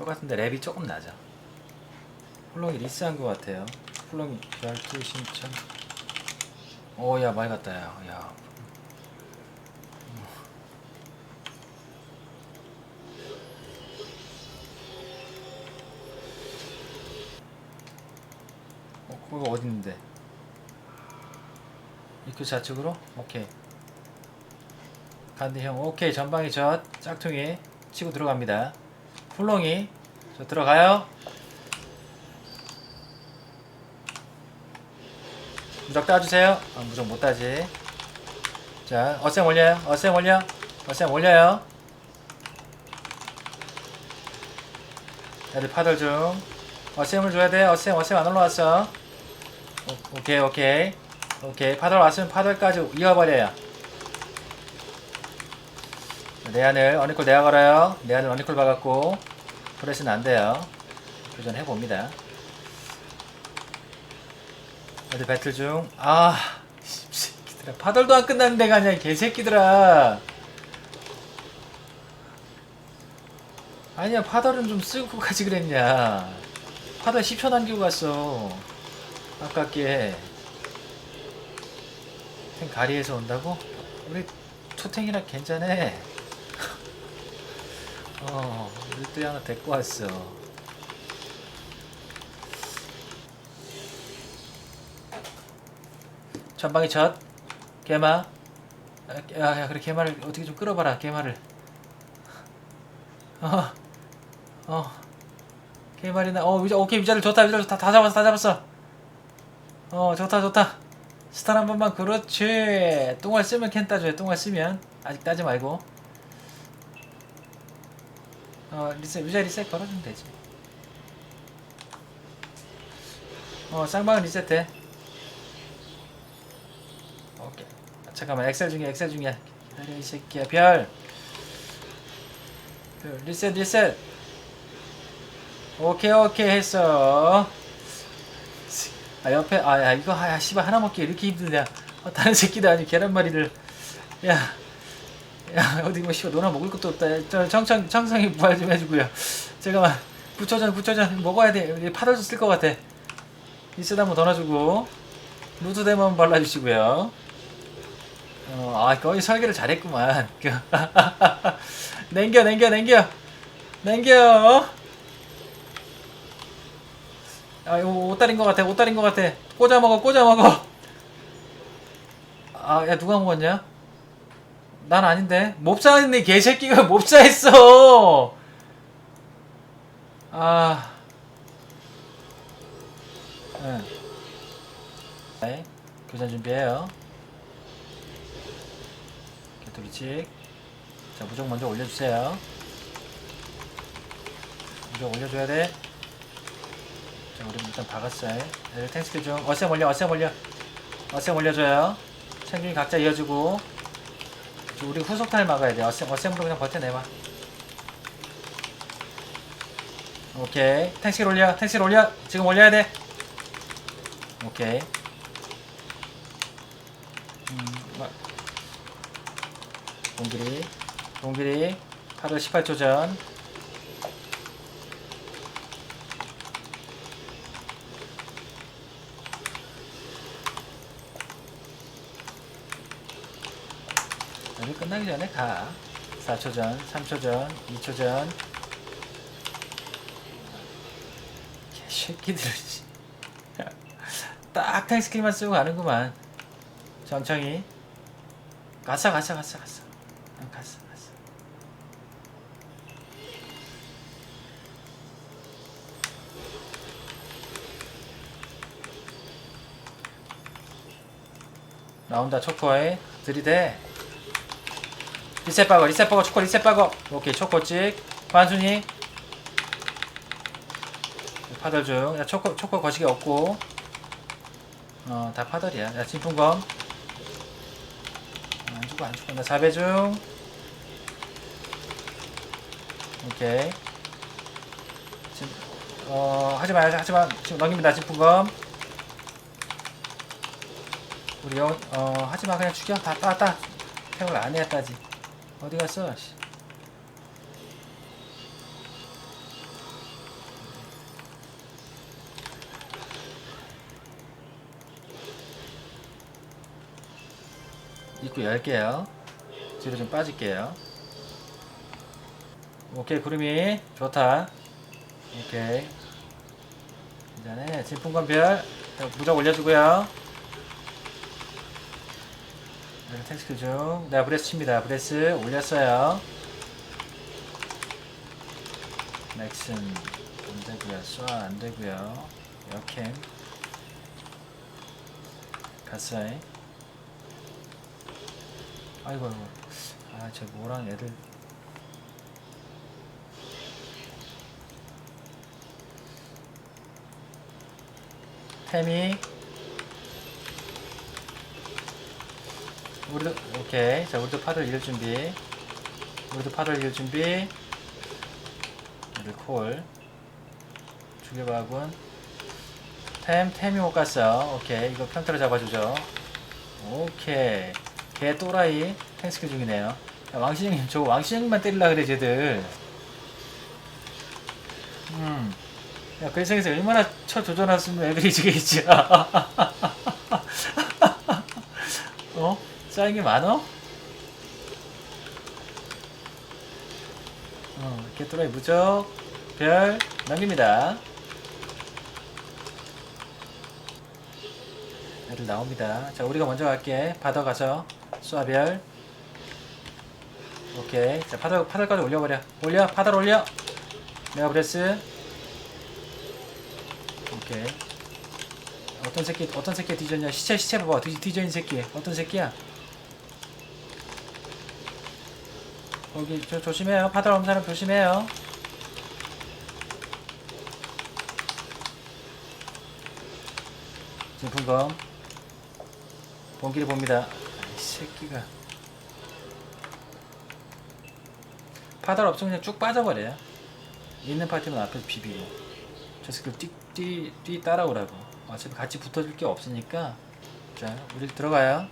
똑같은데 랩이 조금 낮아. 훌렁이 리스한 것 같아요. 훌렁이 별투 신청. 오야 많이 갔다 야. 야. 어, 어디 있는데? 입구 좌측으로? 오케이. 간디 형, 오케이. 전방이 저 짝퉁이 치고 들어갑니다. 훌렁이 저 들어가요. 무적 따주세요. 아, 무적 못 따지. 자, 어셈 올려요. 어셈 올려. 어셈 올려요. 애들 파들 중. 어셈을 줘야 돼. 어셈, 어셈 안 올라왔어. 오, 오케이, 오케이. 오케이. 파들 왔으면 파들까지 이어버려요. 내안을 어니콜 내가 걸어요. 내안을 어니콜 박았고 프레스는 안 돼요. 교전해 봅니다. 애들 배틀 중. 아, 이 새끼들아. 파덜도 안 아니야, 이 개새끼들아. 아니야, 파덜은 좀 쓰고 가지 그랬냐. 파덜 10초 남기고 갔어. 아깝게. 탱 가리에서 온다고? 우리 투탱이라 괜찮아. 어, 또 하나 데리고 왔어. 전방에 젖, 개마. 야, 야, 그래 개마를 어떻게 좀 끌어봐라, 개마를. 어, 어, 개마리나. 어, 위자, 오케이 위자를 좋다, 위자를 좋다, 다 잡았어, 다 잡았어. 어, 좋다, 좋다. 스탄 한 번만, 그렇지. 똥알 쓰면 캔 따줘요, 똥알 쓰면. 아직 따지 말고. 어, 리셋, 위자 리셋 걸어주면 되지. 어, 쌍방은 리셋해. 오케이. 아, 잠깐만, 엑셀 중이야, 엑셀 중이야. 기다려, 이 새끼야. 별. 별, 리셋, 리셋. 오케이, 오케이, 했어. 아, 옆에, 아, 야, 이거, 아, 야, 씨발, 하나 먹기 이렇게 힘드냐. 어, 다른 새끼도 아니, 계란말이를. 야. 야, 어디 뭐, 씨발, 노나 먹을 것도 없다. 저, 청청, 청성이 부활 좀 해주고요. 잠깐만. 부초전, 부초전 먹어야 돼. 파덜도 쓸 것 같아. 이슬 한번 더 넣어주고. 루드데모 한번 발라주시고요. 어, 아, 거의 설계를 잘했구만. 냉겨, 냉겨, 냉겨. 냉겨. 아, 이거 옷다린 것 같아, 옷다린 것 같아. 꽂아 먹어, 꽂아 먹어. 아, 야, 누가 먹었냐? 난 아닌데. 몹사했네, 개새끼가 몹사했어! 아. 응. 네. 교전 준비해요. 개토리칙. 자, 무적 먼저 올려주세요. 무적 올려줘야 돼. 자, 우리 일단 박았어요. 애들 탱스킬 중. 어셈 올려, 어셈 올려. 어셈 올려줘요. 챙균이 각자 이어주고. 저 우리 후속탄을 막아야 돼. 어셈, 어셈으로 그냥 버텨내봐. 오케이. 탱스킬 올려, 탱스킬 올려. 지금 올려야 돼. 오케이. 음, 마- 동길이, 동길이, 8월 18초 전. 여기 끝나기 전에 가. 4초 전, 3초 전, 2초 전. 개새끼들, 씨. 딱 탱스킬만 쓰고 가는구만. 천천히. 갔어, 갔어, 갔어. 어, 갔어, 갔어. 나온다, 초코에. 들이대. 리셋 박어, 리셋 박어, 초코, 리셋 박어. 오케이, 초코 찍. 반순이. 파덜 중. 야, 초코, 초코 거시기 없고. 어, 다 파덜이야. 야, 진풍검. 어, 안 죽어, 안 죽어. 나 4배 중. 오케이. 진, 어, 하지 마, 하지 마. 지금 넘깁니다, 진풍검. 우리 영, 어, 하지 마. 그냥 죽여. 다 따, 따. 태울 안 해야 따지. 어디 갔어? 입구 열게요. 뒤로 좀 빠질게요. 오케이, 구름이. 좋다. 오케이. 그 이전에 진풍건별. 무적 올려주고요. 네, 텍스트 중. 네, 브레스 칩니다. 브레스 올렸어요. 맥슨 안 되고요. 쏴 안 되고요. 역행 가사이 아이고 아이고 아 저 뭐랑 애들 태미 우리도 오케이. 자 우리도 파를 이을 준비. 우리도 파를 이을 준비. 얘들 콜. 죽여봐군 템 템이 못 갔어. 오케이. 이거 평타로 잡아주죠. 오케이. 개 또라이 탱스킬 중이네요. 야, 왕시장님 저 왕시장님만 때리려 그래 쟤들. 음. 야, 그 세상에서 얼마나 쳐 조져놨으면 애들이 지겠지. 어? 쌓인 게 많어? 어, 개토라이 무적, 별, 넘깁니다. 애들 나옵니다. 자, 우리가 먼저 갈게. 바다 가서, 쏴별. 오케이. 자, 파달, 파달까지 올려버려. 올려, 파달 올려. 내가 브레스. 오케이. 어떤 새끼 어떤 새끼 뒤졌냐? 시체 시체 봐봐. 뒤 뒤져 있는 새끼. 어떤 새끼야? 거기 저 조심해요. 바다 없는 사람 조심해요. 진풍검. 본길이 봅니다. 이 새끼가. 바다 없으면 그냥 쭉 빠져버려요. 있는 파티는 앞에서 비비고. 저 새끼 뛰, 뛰, 뛰 따라오라고. 어차피 같이 붙어줄 게 없으니까. 자, 우리 들어가요.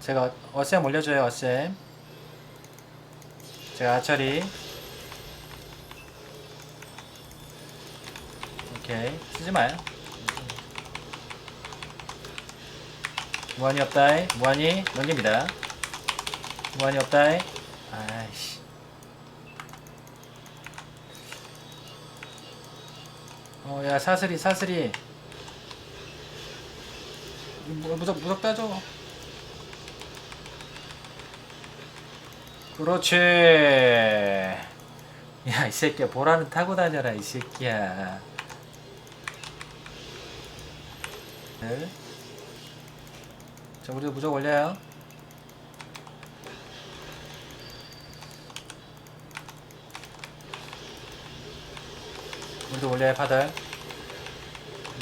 제가 어셈 올려줘요, 어셈. 제가 아처리. 오케이. 쓰지 마요. 무한이 없다이. 무한이 넘깁니다. 무한이 없다이. 아이씨. 어, 야, 사슬이, 사슬이. 뭐, 무적, 무적 따줘. 그렇지. 야, 이 새끼야, 보라는 타고 다녀라, 이 새끼야. 네. 자, 우리도 무적 올려요. 우리도 올려요, 파들.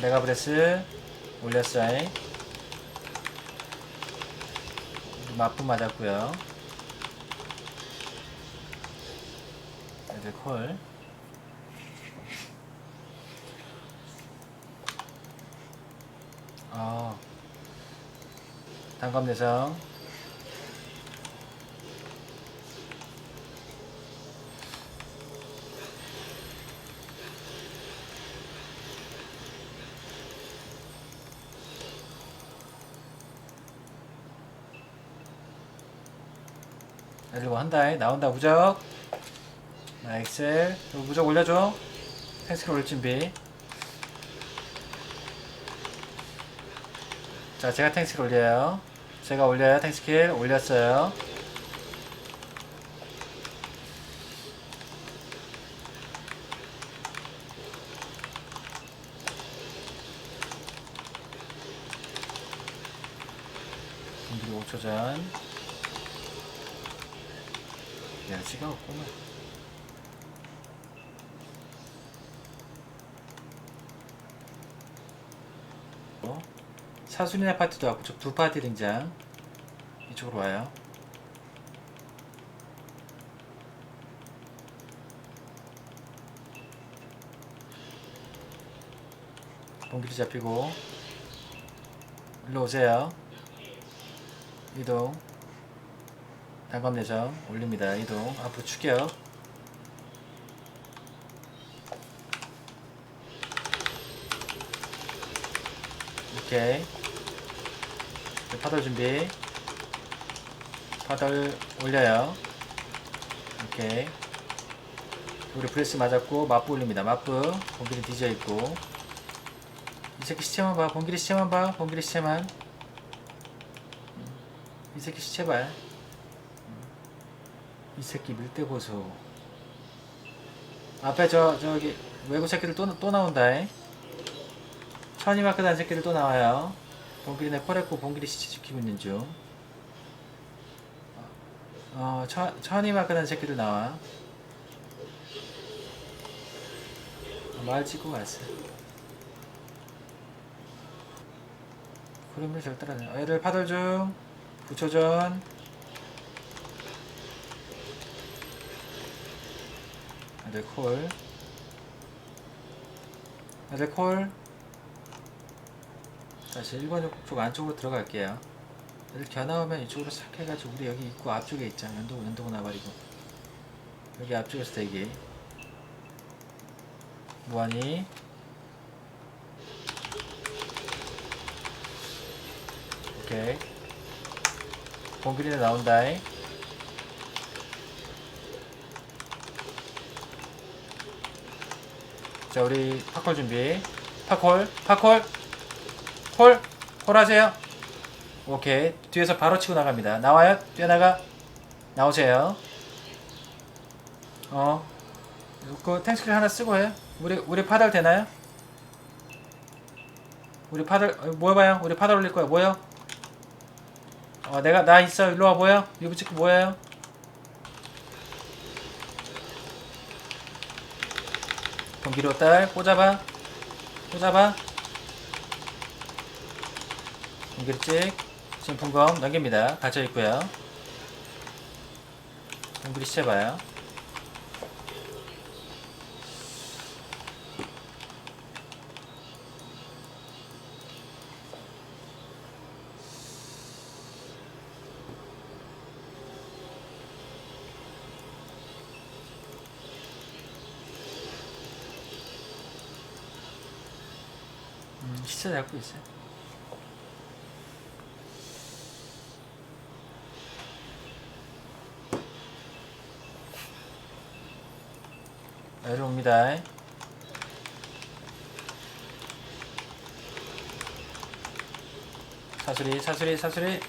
내가 브레스 올렸어요. 마품 맞았고요. 애들 콜. 아. 단검 내성. 애들 뭐 한다 나온다 무적 나 엑셀. 이거 무적 올려줘. 탱스킬 올릴 준비. 자 제가 탱스킬 올려요. 제가 올려요. 탱스킬 올렸어요. 분들이 5초 전. 에너지가 없구만. 어? 사순이네 파티도 왔고 저두 파티 등장. 이쪽으로 와요. 봉길이 잡히고 일로 오세요. 이동. 단검 내정 올립니다. 이동 앞으로 추격 오케이 파도 준비 바닥을 올려요. 오케이. 우리 브레스 맞았고 마프 올립니다. 마프 봉길이 뒤져 있고 이 새끼 시체만 봐. 봉길이 시체만 봐. 봉길이 시체만. 음, 이 새끼 시체 봐. 음, 이 새끼 밀대 보소. 앞에 저 저기 외국 새끼들 또 또 나온다. 잉 천이 마크 단 새끼들 또 나와요. 봉길이 내 코레코 봉길이 시체 지키고 있는 중. 어, 천, 천이 마크 단 새끼들 나와. 어, 말 찍고 갔어. 구름을 잘 따라내. 어, 애들 파들 중. 부초전. 애들 콜. 애들 콜. 다시 1번 쪽 안쪽으로 들어갈게요. 겨 나오면 이쪽으로 싹 해가지고 우리 여기 입구 앞쪽에 있잖아. 연도 연도고 나버리고. 여기 앞쪽에서 대기. 무한히. 오케이. 봉길이네 나온다잉. 자, 우리 팝콜 준비. 팝콜, 팝콜, 콜, 콜 하세요. 오케이. 뒤에서 바로 치고 나갑니다. 나와요? 뛰어나가. 나오세요. 어. 그 탱스킬 하나 쓰고 해. 우리 우리 파달 되나요? 우리 파달 어, 모여봐요. 우리 파달 올릴 거야. 모여. 어 내가 나 있어. 일로 와 모여. 유부 찍고 모여요. 경기로 딸 꽂아봐. 꽂아봐. 경기를 찍. 진풍검 넘깁니다. 닫혀 있고요. 경기리 시체 봐요. 음, 시체 잡고 있어요. 애들 옵니다. 사수리, 사수리, 사수리.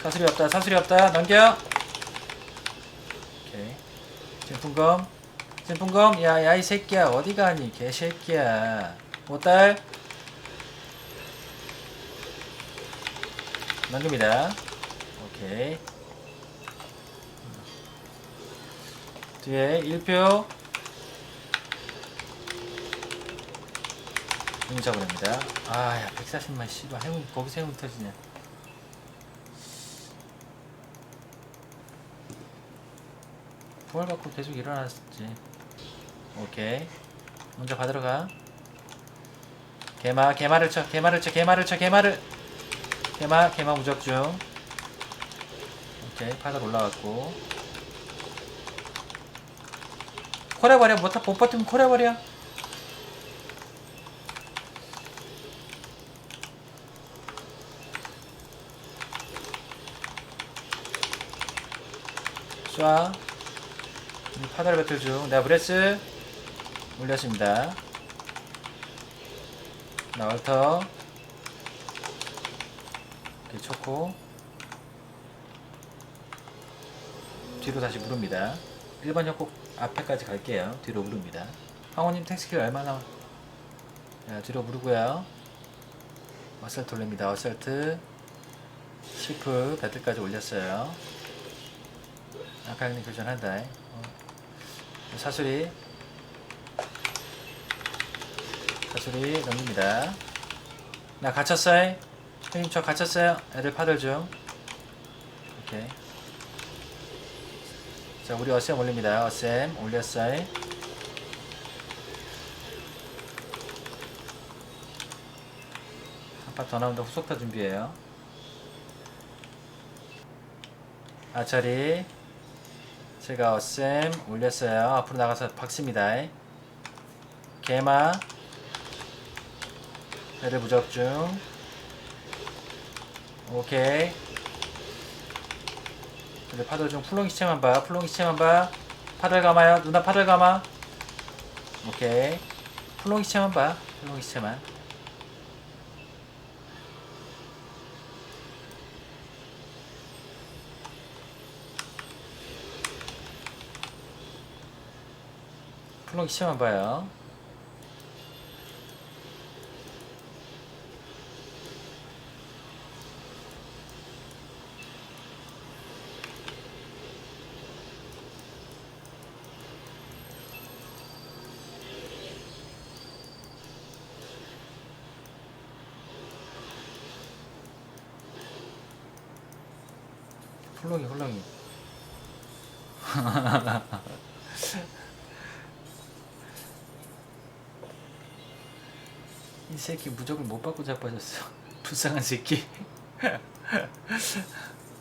사수리 없다, 사수리 없다. 넘겨. 오케이. 진풍검. 진풍검. 야, 야, 이 새끼야. 어디 가니, 개새끼야. 못달. 넘깁니다. 오케이. 뒤에 1표. 응자버립니다. 아, 야, 140만, 씨발. 해운, 거기서 해운 터지냐. 부활 받고 계속 일어났지. 오케이. 먼저 받으러 가. 개마, 개마를 쳐, 개마를 쳐, 개마를 쳐, 개마를. 개마, 개마 무적 중. 오케이, 파달 올라갔고. 콜해버려, 못하, 못 버티면 콜해버려. 쏴. 파달 배틀 중. 내가 브레스 올렸습니다. 나 월터. 이렇게 초코. 뒤로 다시 부릅니다. 1번 협곡 앞에까지 갈게요. 뒤로 부릅니다. 황호님 텍스킬 얼마나? 자, 뒤로 부르고요. 어설트 올립니다. 어설트. 시프 배틀까지 올렸어요. 아까 형님 교전한다. 어. 사수리. 사수리 넘깁니다. 나 갇혔어요. 형님 저 갇혔어요. 애들 파들 중. 오케이. 자 우리 어셈 올립니다. 어셈 올렸어요. 한파 더 나온다. 후속타 준비해요. 아차리. 제가 어셈 올렸어요. 앞으로 나가서 박습니다. 개마. 애들 무적 중 오케이 근데 파도 중 풀롱이 시체만 봐. 풀롱이 시체만 봐. 파들 감아요. 누나 파들 감아. 오케이. 풀롱이 시체만 봐. 풀롱이 시체만. 풀롱이 시체만 봐요 훌렁이 훌렁이. 이 새끼 무적을 못 받고 자빠졌어. 불쌍한 새끼